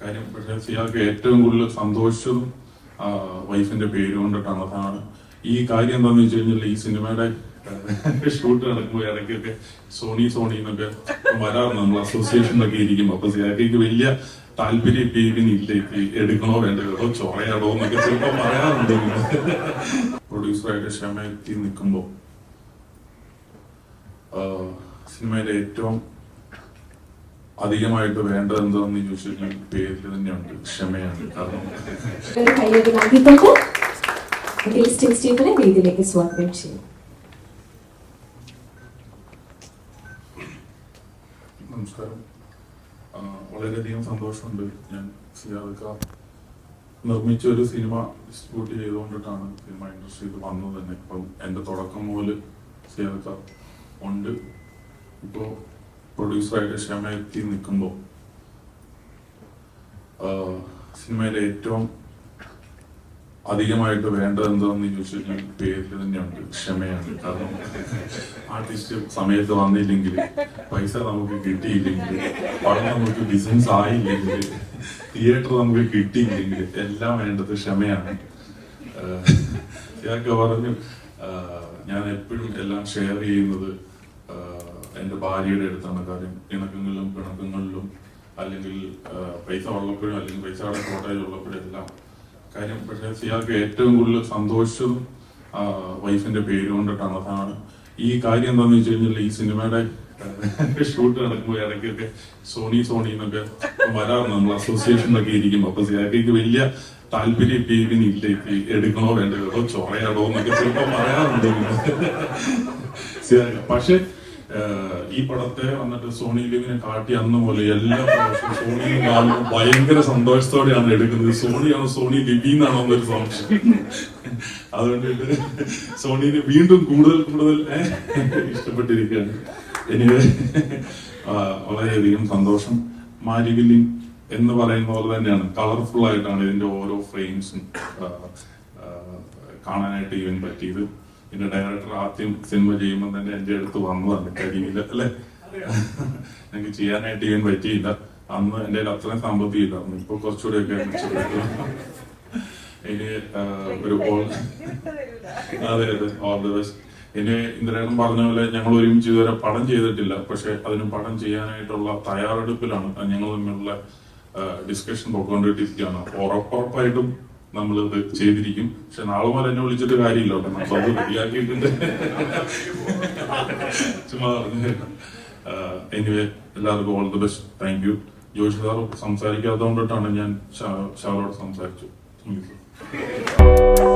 കാര്യം പക്ഷെ സിയാൾക്ക് ഏറ്റവും കൂടുതൽ സന്തോഷിച്ചതും വൈഫിന്റെ പേര് കൊണ്ടിട്ടാണ് അതാണ്. ഈ കാര്യം എന്താണെന്ന് വെച്ച് കഴിഞ്ഞാൽ ഈ സിനിമയുടെ ഷൂട്ട് നടക്കുമ്പോൾ ഇടയ്ക്കൊക്കെ സോണി സോണി എന്നൊക്കെ വരാറുണ്ട്. നമ്മൾ അസോസിയേഷനിലൊക്കെ ഇരിക്കും അപ്പൊ സിയാക്ക് വലിയ താല്പര്യം ഇപ്പൊ ഇതിനില്ല എടുക്കണോ വേണ്ടോ ചൊറയാടോ എന്നൊക്കെ ചിലപ്പോ പറയാറുണ്ട്. പ്രൊഡ്യൂസറായിട്ട് ക്ഷമ എത്തി നിൽക്കുമ്പോ സിനിമയിലെ ഏറ്റവും അധികമായിട്ട് വേണ്ടത് എന്താണെന്ന് ചോദിച്ചു കഴിഞ്ഞാൽ പേരിൽ തന്നെയുണ്ട്. ക്ഷമയാണ്. കാരണം വേദിയിലേക്ക് സ്വാഗതം ചെയ്യും നമസ്കാരം. വളരെയധികം സന്തോഷമുണ്ട്. ഞാൻ സിയാദക്കാർ നിർമ്മിച്ച ഒരു സിനിമ ഡിസ്ട്രിബ്യൂട്ട് ചെയ്തുകൊണ്ടിട്ടാണ് സിനിമ ഇൻഡസ്ട്രിയിൽ വന്നത് തന്നെ. ഇപ്പം എന്റെ തുടക്കം മുതൽ സിയാദക്കാർ ഉണ്ട്. ഇപ്പോൾ പ്രൊഡ്യൂസറായിട്ട് ക്ഷമ എത്തി നിൽക്കുമ്പോൾ സിനിമയിലെ ഏറ്റവും അധികമായിട്ട് വേണ്ടത് എന്താണെന്ന് ചോദിച്ചു പേരിൽ തന്നെയുണ്ട് ക്ഷമയാണ്. കാരണം ആർട്ടിസ്റ്റ് സമയത്ത് വന്നില്ലെങ്കിൽ പൈസ നമുക്ക് കിട്ടിയില്ലെങ്കിൽ പണം നമുക്ക് ബിസിനസ് ആയില്ലെങ്കിൽ തിയേറ്റർ നമുക്ക് കിട്ടിയില്ലെങ്കിൽ എല്ലാം വേണ്ടത് ക്ഷമയാണ്. ഇതൊക്കെ പറഞ്ഞു ഞാൻ എപ്പോഴും എല്ലാം ഷെയർ ചെയ്യുന്നത് എന്റെ ഭാര്യയുടെ അടുത്താണ് കാര്യം. ഇണക്കങ്ങളിലും പിണക്കങ്ങളിലും അല്ലെങ്കിൽ പൈസ ഉള്ളപ്പോഴും അല്ലെങ്കിൽ പൈസയുടെ ഷോർട്ടേജ് ഉള്ളപ്പോഴും എല്ലാം കാര്യം. പക്ഷേ സിയാൾക്ക് ഏറ്റവും കൂടുതൽ സന്തോഷവും വൈഫിന്റെ പേര് കൊണ്ടിട്ടാണ്. അതാണ് ഈ കാര്യം എന്താന്ന് വെച്ച് കഴിഞ്ഞാൽ ഈ സിനിമയുടെ ഷൂട്ട് നടക്കുമ്പോൾ ഇടയ്ക്കൊക്കെ സോണി സോണി എന്നൊക്കെ വരാറുണ്ട്. നമ്മൾ അസോസിയേഷനിലൊക്കെ ഇരിക്കും അപ്പൊ സിയാക്ക് വലിയ താല്പര്യം ഇപ്പൊ ഇതിനില്ല ഇപ്പൊ എടുക്കണോ വേണ്ടോ ചൊറയാടോ എന്നൊക്കെ ചിലപ്പോ പറയാറുണ്ട് പക്ഷെ ഈ പടത്തെ വന്നിട്ട് സോണി ലിവിനെ കാട്ടി അന്ന പോലെ എല്ലാ സോണി കാണുമ്പോൾ ഭയങ്കര സന്തോഷത്തോടെയാണ് എടുക്കുന്നത്. സോണിയാണോ സോണി ലിബി എന്നാണോ എന്നൊരു സംശയം. അതുകൊണ്ടിട്ട് സോണിനെ വീണ്ടും കൂടുതൽ കൂടുതൽ ഇഷ്ടപ്പെട്ടിരിക്കുകയാണ്. എനിക്ക് വളരെയധികം സന്തോഷം. മാരിവില്ലി എന്ന് പറയുന്ന പോലെ തന്നെയാണ്. കളർഫുൾ ആയിട്ടാണ് ഇതിന്റെ ഓരോ ഫ്രെയിംസും കാണാനായിട്ട് ഇവൻ പറ്റിയത്. പിന്നെ ഡയറക്ടർ ആദ്യം സിനിമ ചെയ്യുമ്പോൾ തന്നെ എന്റെ അടുത്ത് വന്നതാണ് കരിയില്ല അല്ലെ? എനിക്ക് ചെയ്യാനായിട്ട് ചെയ്യാൻ പറ്റിയില്ല. അന്ന് എന്റെ കയ്യിൽ അത്രയും സാമ്പത്തികം ഇല്ലായിരുന്നു ഇപ്പൊ കുറച്ചുകൂടെയൊക്കെ ഒക്കെ ഇനി ഒരു ഓൾ അതെ അതെ. ഓൾ ദ ബെസ്റ്റ് ഇനി ഇന്ദ്രേണം പറഞ്ഞ പോലെ ഞങ്ങൾ ഒരുമിച്ച് ഇതുവരെ പടം ചെയ്തിട്ടില്ല. പക്ഷെ അതിന് പടം ചെയ്യാനായിട്ടുള്ള തയ്യാറെടുപ്പിലാണ് ഞങ്ങൾ തമ്മിലുള്ള ഡിസ്കഷൻ പോയിക്കൊണ്ടിരിക്കുകയാണ്. ഉറപ്പുറപ്പായിട്ടും നമ്മൾ ഇത് ചെയ്തിരിക്കും. പക്ഷെ നാളെ മുതൽ എന്നെ വിളിച്ചിട്ട് കാര്യമില്ല കേട്ടോ. നമ്മൾ അത് റെഡിയാക്കിയിട്ടുണ്ട്. ചുമ്മാ എനിവേ എല്ലാവർക്കും all the best thank you Joshi sir സംസാരിക്കാത്തതുകൊണ്ടിട്ടാണ് ഞാൻ ഷാറോട് സംസാരിച്ചു. Thank you